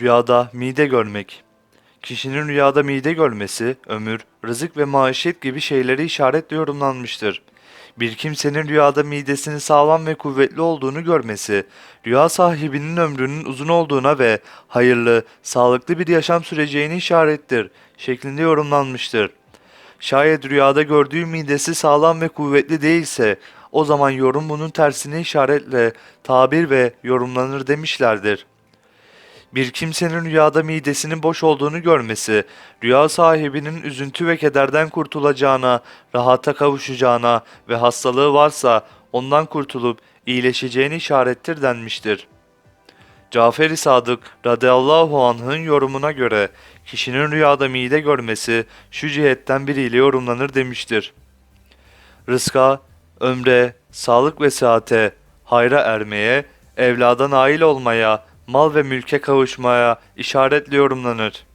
Rüyada mide görmek. Kişinin rüyada mide görmesi, ömür, rızık ve maişet gibi şeyleri işaretle yorumlanmıştır. Bir kimsenin rüyada midesinin sağlam ve kuvvetli olduğunu görmesi, rüya sahibinin ömrünün uzun olduğuna ve hayırlı, sağlıklı bir yaşam süreceğini işarettir şeklinde yorumlanmıştır. Şayet rüyada gördüğü midesi sağlam ve kuvvetli değilse, o zaman yorum bunun tersine işaretle tabir ve yorumlanır demişlerdir. Bir kimsenin rüyada midesinin boş olduğunu görmesi, rüya sahibinin üzüntü ve kederden kurtulacağına, rahata kavuşacağına ve hastalığı varsa ondan kurtulup iyileşeceğini işarettir denmiştir. Cafer-i Sadık radıyallahu anh'ın yorumuna göre kişinin rüyada mide görmesi şu cihetten biriyle yorumlanır demiştir. Rızka, ömre, sağlık ve sıhhate, hayra ermeye, evlada nail olmaya, mal ve mülke kavuşmaya işaretli yorumlanır.